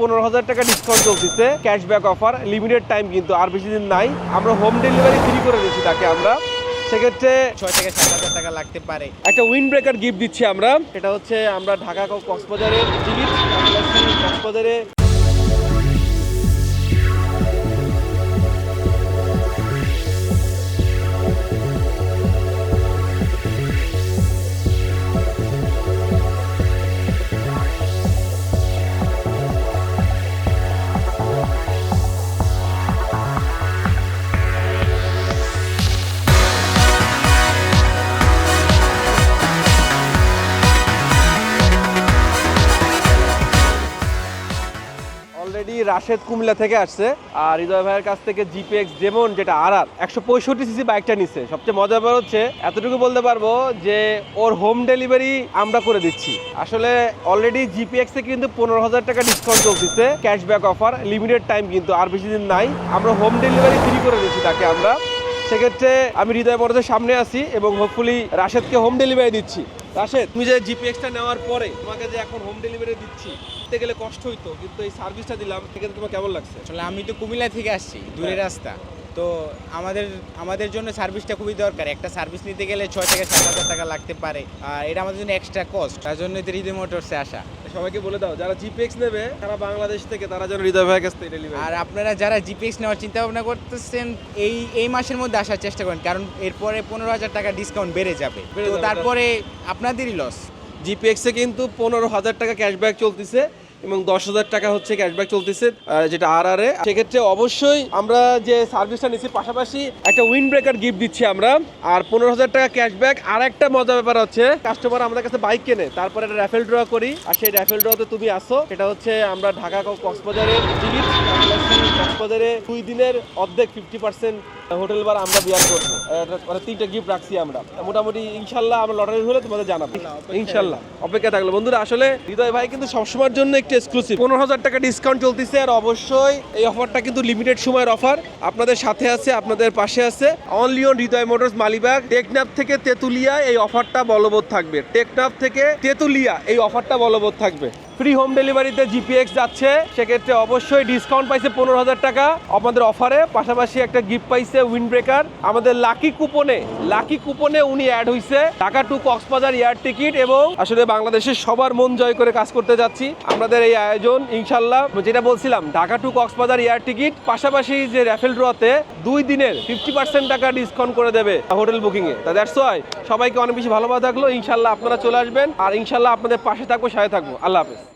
পনেরো হাজার টাকা ডিসকাউন্ট চলতেছে ক্যাশব্যাক অফার লিমিটেড টাইম কিন্তু আর বেশি দিন নাই। আমরা হোম ডেলিভারি ফ্রি করে দিচ্ছি তাকে আমরা। সেক্ষেত্রে ছয় থেকে সাত হাজার টাকা লাগতে পারে। একটা উইন ব্রেকার গিফট দিচ্ছি আমরা। এটা হচ্ছে আমরা ঢাকা কক্সবাজারের টিকিট কক্সবাজারে অলরেডি রাশেদ কুমিল্লা থেকে আসছে। আর হৃদয় ভাইয়ের কাছ থেকে জিপিএক্স ডেমন যেটা আর আর একশো পঁয়ষট্টি সিসি বাইকটা নিচ্ছে সবচেয়ে মজার ব্যাপার হচ্ছে, এতটুকু বলতে পারব যে ওর হোম ডেলিভারি আমরা করে দিচ্ছি। আসলে অলরেডি জিপিএক্স এ কিন্তু পনেরো হাজার টাকা ডিসকাউন্ট চলতেছে ক্যাশব্যাক অফার লিমিটেড টাইম কিন্তু আর বেশি দিন নাই। আমরা হোম ডেলিভারি ফ্রি করে দিচ্ছি তাকে আমরা। সেক্ষেত্রে আমি হৃদয় বড়দের সামনে আছি এবং হোপফুলি রাশেদকে হোম ডেলিভারি দিচ্ছি। রাশেদ তুমি যে জিপিএক্সটা নেওয়ার পরে তোমাকে যে এখন হোম ডেলিভারি দিচ্ছি দিতে গেলে কষ্ট হইতো কিন্তু এই সার্ভিসটা দিলাম সেক্ষেত্রে তোমার কেমন লাগছে? আসলে আমি তো কুমিল্লা থেকে আসছি দূরের রাস্তা। তো আমাদের আমাদের জন্য সার্ভিসটা খুবই দরকার। একটা সার্ভিস নিতে গেলে ছয় থেকে সাত হাজার টাকা লাগতে পারে। আর এটা আমাদের জন্য এক্সট্রা কস্ট তার জন্য তো হৃদয় মোটরসে আসা। সবাইকে বলে দাও যারা জিপিএক্স নেবে তারা বাংলাদেশ থেকে তারা যেন হৃদয় ভাইয়ের কাছ থেকে ডেলিভারি আর আপনারা যারা জিপিএক্স নেওয়ার চিন্তা ভাবনা করতেছেন এই এই মাসের মধ্যে আসার চেষ্টা করেন। কারণ এরপরে পনেরো হাজার টাকা ডিসকাউন্ট বেড়ে যাবে। তো যাবে, তারপরে আপনাদেরই লস জিপিএক্সে কিন্তু পনেরো হাজার টাকা ক্যাশব্যাক চলতেছে। এবং দশ হাজার টাকা হচ্ছে ক্যাশব্যাক চলতেছে যেটা আর আর এ। সেক্ষেত্রে অবশ্যই আমরা যে সার্ভিসটা নিচ্ছি পাশাপাশি একটা উইন ব্রেকার গিফট দিচ্ছি আমরা, আর পনেরো হাজার টাকা ক্যাশব্যাক আর একটা মজার ব্যাপার হচ্ছে কাস্টমার আমাদের কাছে বাইক কেনে, তারপরে একটা র্যাফেল ড্র করি। আর সেই র্যাফেল ড্রতে তুমি আসো, সেটা হচ্ছে আমরা ঢাকা কক্সবাজারের টিকিট কক্সবাজারে দুই দিনের অর্ধেক ফিফটি পার্সেন্ট হোটেল বার আমরা বিয়ার করব। মানে তিনটা গিফট রাখছি আমরা। মোটামুটি ইনশাল্লাহ আমরা লটারি হলে তোমাদের জানাব। ইনশাল্লাহ। অপেক্ষা থাকল। বন্ধুরা, আসলে হৃদয় ভাই কিন্তু সবসময়ের জন্য একটু এক্সক্লুসিভ পনেরো হাজার টাকা ডিসকাউন্ট চলতেছে আর অবশ্যই এই অফারটা কিন্তু লিমিটেড সময়ের অফার আপনাদের সাথে আছে, আপনাদের পাশে আছে। Only on Hridoy motors Malibagh, Teknaf থেকে তেতুলিয়া এই অফারটা বলবৎ থাকবে। টেকনাফ থেকে তেতুলিয়া এই অফারটা বলবৎ থাকবে। ফ্রি হোম ডেলিভারিতে জিপিএক্স যাচ্ছে। সেক্ষেত্রে অবশ্যই ডিসকাউন্ট পাইছে পনেরো হাজার টাকা। আমাদের অফারে পাশাপাশি একটা গিফট পাইছে উইন ব্রেকার আমাদের লাকি কুপনে লাকি কুপনে উনি অ্যাড হইছে। Dhaka to Cox's Bazar air ticket এবং আসলে বাংলাদেশের সবার মন জয় করে কাজ করতে যাচ্ছি। আমাদের এই আয়োজন, ইনশাল্লাহ, যেটা বলছিলাম, Dhaka to Cox's Bazar air ticket পাশাপাশি যে র্যাফেল ড্রতে দুই দিনের ফিফটি পার্সেন্ট টাকা ডিসকাউন্ট করে দেবে হোটেল বুকিং এ। তা দ্যাটস ওয়াই সবাইকে অনেক বেশি ভালোবাসা থাকল। ইনশাল্লাহ আপনারা চলে আসবেন। আর ইনশাল্লাহ আপনাদের পাশে থাকব, সাথে থাকব। আল্লাহ হাফেজ।